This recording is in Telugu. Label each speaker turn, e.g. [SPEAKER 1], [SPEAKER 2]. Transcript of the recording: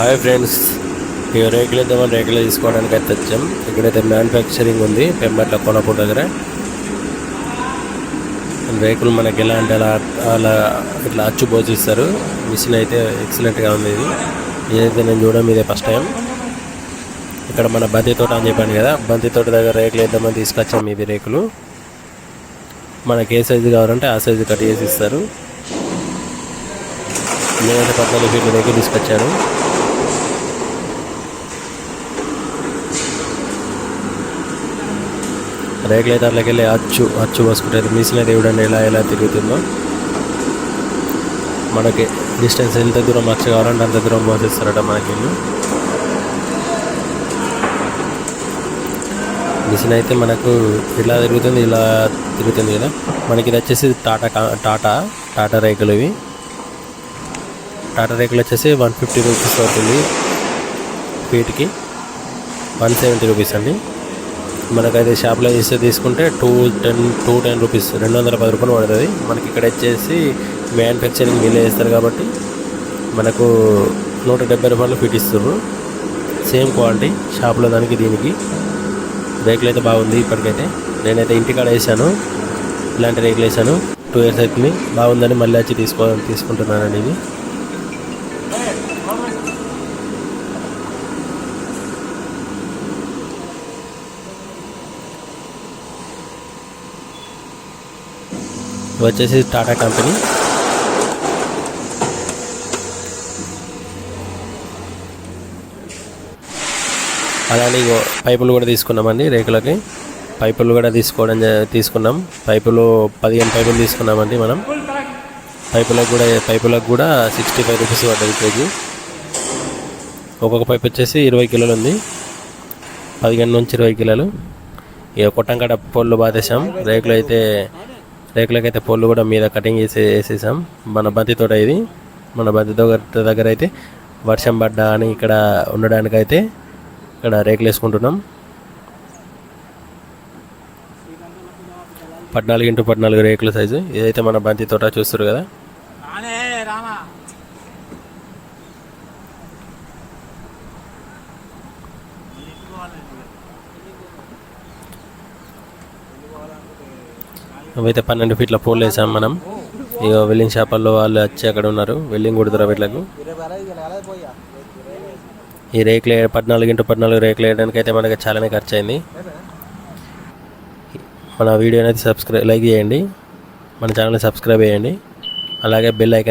[SPEAKER 1] హాయ్ ఫ్రెండ్స్ ఇక రేకులు ఇద్దామని రేకులు తీసుకోవడానికి అయితే వచ్చాం. ఇక్కడైతే మ్యానుఫ్యాక్చరింగ్ ఉంది. పెంబట్ల కొనపూట దగ్గర. రేకులు మనకి ఎలా అంటే అలా అలా ఇట్లా అచ్చు పోసిస్తారు. మిషన్ అయితే ఎక్సలెంట్గా ఉంది ఇది. ఇదైతే నేను చూడడం ఇదే ఫస్ట్ టైం ఇక్కడ మన బంతి తోట అని చెప్పాను కదా. బంతి తోట దగ్గర రేకులు వేద్దామని తీసుకొచ్చాం ఇది రేకులు. మనకి ఏ సైజు కావాలంటే ఆ సైజు కట్ చేసి ఇస్తారు. నేనైతే పద్నాలుగు ఫీట్ల రేకులు తీసుకొచ్చాను. రేకులు అయితే వెళ్ళి అచ్చు అచ్చు పోసుకుంటారు. మిషన్ అయితే ఎలా ఎలా తిరుగుతుందో. మనకి డిస్టెన్స్ ఎంత దూరం అచ్చు కావాలంటే అంత దూరం పోసేస్తారట మనకి ఇల్లు మిషన్ అయితే మనకు ఇలా తిరుగుతుంది ఇలా తిరుగుతుంది కదా. మనకి ఇది వచ్చేసి టాటా కా- టాటా టాటా రేకులు ఇవి. టాటా రేకులు వచ్చేసి వన్ ఫిఫ్టీ రూపీస్ అవుతుంది ఫీట్కి. వన్ సెవెంటీ రూపీస్ అండి. మనకైతే షాప్లో చేస్తే తీసుకుంటే two ten two ten rupees రెండు వందల పది రూపాయలు పడుతుంది. మనకి ఇక్కడ వచ్చేసి మ్యానుఫ్యాక్చరింగ్ వీళ్ళే చేస్తారు కాబట్టి మనకు నూట డెబ్బై రూపాయలు ఫిట్ ఇస్తున్నారు సేమ్ క్వాలిటీ షాప్లో దానికి దీనికి. రేకులు అయితే బాగుంది ఇప్పటికైతే. నేనైతే ఇంటికాడ వేసాను ఇలాంటి రేకులు వేసాను టూ ఇయర్స్ అవుతుంది. బాగుందని మళ్ళీ వచ్చి తీసుకో తీసుకుంటున్నానండి ఇది. వచ్చేసి టాటా కంపెనీ. అలానే ఇగో పైపులు కూడా తీసుకున్నామండి రేకులకి. పైపులు కూడా తీసుకోవడం తీసుకున్నాం. పైపులు పదిహేను పైపులు తీసుకున్నామండి మనం. పైపులకు కూడా పైపులకు కూడా సిక్స్టీ ఫైవ్ రూపీస్ పడ్డది కేజీ. ఒక్కొక్క పైపు వచ్చేసి ఇరవై కిలోలు ఉంది. పదిహేను నుంచి ఇరవై కిలోలు. ఇక కొట్టంకాడ పొల్లు బాధేసాం రేకులు అయితే రేకులకైతే పొల్లు కూడా మీద కటింగ్ చేసి వేసేసాం. మన బంతి తోట ఇది. మన బంతి తోట దగ్గర అయితే వర్షం పడ్డా అని ఇక్కడ ఉండడానికైతే ఇక్కడ రేకులు వేసుకుంటున్నాం. పద్నాలుగు ఇంటూ పద్నాలుగు రేకుల సైజు. ఇదైతే మన బంతి తోట చూస్తారు కదా
[SPEAKER 2] రామా.
[SPEAKER 1] అవైతే పన్నెండు ఫీట్ల పోల్ వేసాం మనం. ఇక వెల్లింగ్ షాపుల్లో వాళ్ళు వచ్చి అక్కడ ఉన్నారు. వెల్లింగ్ కుడుతున్నారు వీళ్ళకు. ఈ రేకులు పద్నాలుగు ఇంటూ పద్నాలుగు రేకులు వేయడానికి అయితే మనకి చాలానే ఖర్చు అయింది మన వీడియోని అయితే సబ్స్క్రైబ్ లైక్ చేయండి. మన ఛానల్ని సబ్స్క్రైబ్ చేయండి. అలాగే బెల్ ఐకాన్